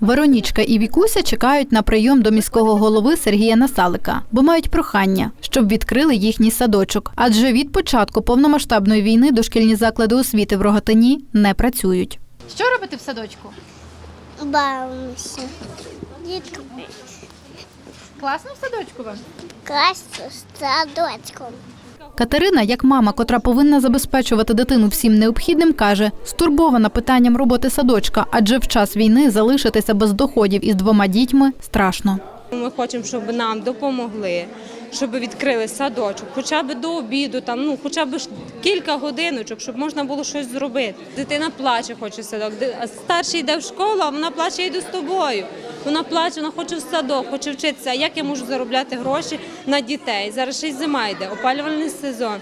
Веронічка і Вікуся чекають на прийом до міського голови Сергія Насалика, бо мають прохання, щоб відкрили їхній садочок. Адже від початку повномасштабної війни дошкільні заклади освіти в Рогатині не працюють. Що робите в садочку? Бавимося. Дітками. Класно в садочку вам? Класно з садочком. Катерина, як мама, котра повинна забезпечувати дитину всім необхідним, каже, стурбована питанням роботи садочка, адже в час війни залишитися без доходів із двома дітьми страшно. Ми хочемо, щоб нам допомогли, щоб відкрили садочок, хоча б до обіду, там ну хоча б кілька годиночок, щоб можна було щось зробити. Дитина плаче, хоче садок. Старший йде в школу, а вона плаче, йду з тобою. Вона плаче, вона хоче в садок, хоче вчитися. А як я можу заробляти гроші на дітей? Зараз ще й зима йде, опалювальний сезон.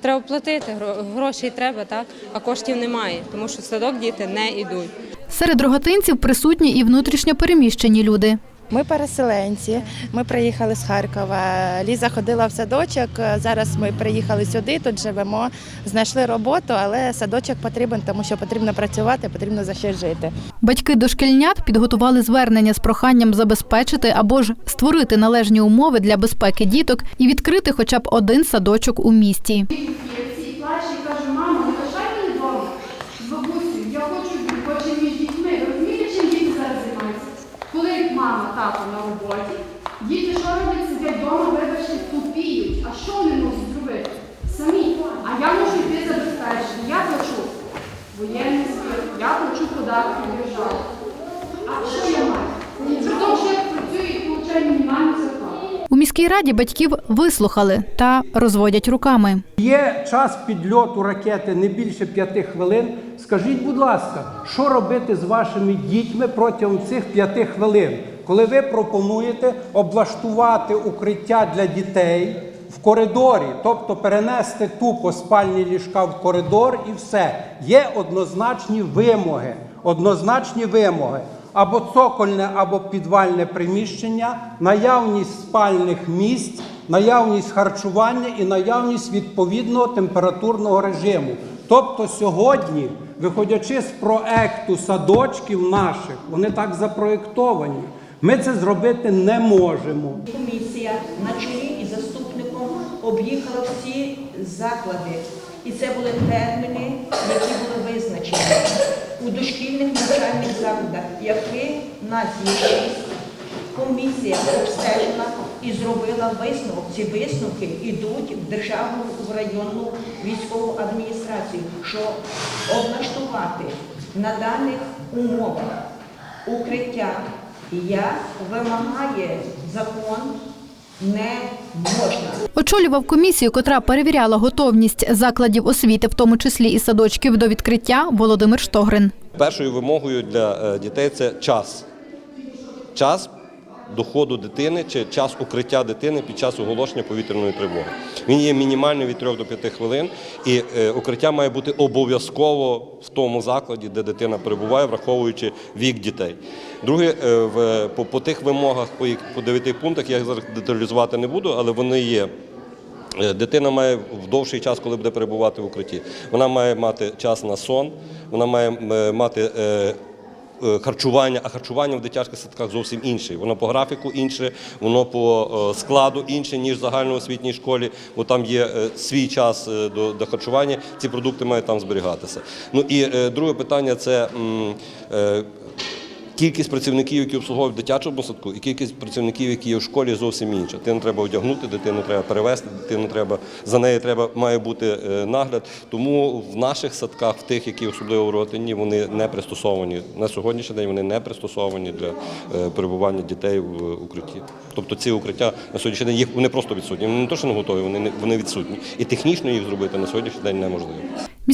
Треба платити, гро- грошей треба, так, а коштів немає, тому що в садок діти не йдуть. Серед рогатинців присутні і внутрішньо переміщені люди. Ми переселенці. Ми приїхали з Харкова. Ліза ходила в садочок. Зараз ми приїхали сюди, тут живемо. Знайшли роботу, але садочок потрібен, тому що потрібно працювати, потрібно за щось жити. Батьки дошкільнят підготували звернення з проханням забезпечити або ж створити належні умови для безпеки діток і відкрити хоча б один садочок у місті. Коли мама, тато на роботі, діти що роблять, сидять вдома, вибачте, тупіють. А що вони можуть зробити? Самі. А я можу йти забезпечити. Я плачу воєнний збір, я плачу податки. А що я маю? При тому, що я працюю і получаю мінімальну зарплату. У міській раді батьків вислухали та розводять руками. Є час підльоту ракети не більше п'яти хвилин. Скажіть, будь ласка, що робити з вашими дітьми протягом цих п'яти хвилин, коли ви пропонуєте облаштувати укриття для дітей в коридорі, тобто перенести тупо спальні ліжка в коридор і все. Є однозначні вимоги. Однозначні вимоги. Або цокольне, або підвальне приміщення, наявність спальних місць, наявність харчування і наявність відповідного температурного режиму. Тобто сьогодні, виходячи з проекту садочків наших, вони так запроєктовані. Ми це зробити не можемо. Комісія на чолі із заступником об'їхала всі заклади. І це були терміни, які були у дошкільних навчальних закладах, в нас є. Комісія обстежила і зробила висновок. Ці висновки йдуть в державну в районну військову адміністрацію, що облаштувати на даних умовах укриття, як вимагає закон, не можна. Очолював комісію, котра перевіряла готовність закладів освіти, в тому числі і садочків, до відкриття Володимир Штогрин. Першою вимогою для е, дітей це час. Час доходу дитини чи час укриття дитини під час оголошення повітряної тривоги. Він є мінімальний від 3 до 5 хвилин, і е, укриття має бути обов'язково в тому закладі, де дитина перебуває, враховуючи вік дітей. Друге, е, по, по тих вимогах, по, 9 пунктах, я їх зараз деталізувати не буду, але вони є. Е, Дитина має в довший час, коли буде перебувати в укритті. Вона має мати час на сон, вона має мати харчування, а харчування в дитячих садках зовсім інше. Воно по графіку інше, воно по е, складу інше, ніж в загальноосвітній школі, бо там є е, свій час е, до, до харчування, ці продукти мають там зберігатися. Ну і е, друге питання це. Кількість працівників, які обслуговують в дитячому садку, і кількість працівників, які є в школі, зовсім інша. Дитину треба одягнути, дитину треба перевезти, дитину треба за нею треба має бути е, нагляд. Тому в наших садках, в тих, які особливо в Ротині, вони не пристосовані на сьогоднішній день. Вони не пристосовані для е, перебування дітей в укритті. Тобто ці укриття на сьогоднішній день їх вони просто відсутні. Вони не то, що не готові, вони не вони відсутні. І технічно їх зробити на сьогоднішній день неможливо.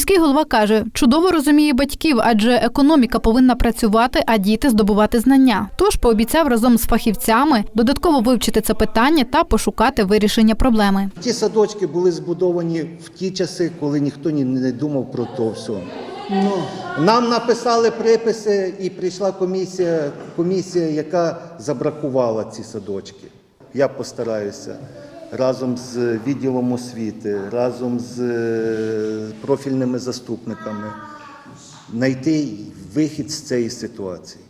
Міський голова каже, чудово розуміє батьків, адже економіка повинна працювати, а діти здобувати знання. Тож пообіцяв разом з фахівцями додатково вивчити це питання та пошукати вирішення проблеми. Ті садочки були збудовані в ті часи, коли ніхто ні не думав про то все. Ну, нам написали приписи, і прийшла комісія, комісія, яка забракувала ці садочки. Я постараюся разом з відділом освіти, разом з е, профільними заступниками знайти вихід з цієї ситуації.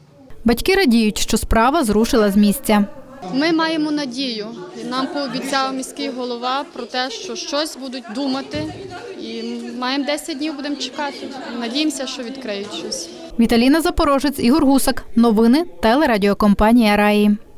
Батьки радіють, що справа зрушила з місця. Ми маємо надію. І Нам пообіцяв міський голова про те, що щось будуть думати. І маємо 10 днів, будемо чекати. Надіємося, що відкриють щось. Віталіна Запорожець, Ігор Гусак. Новини телерадіокомпанія Раї.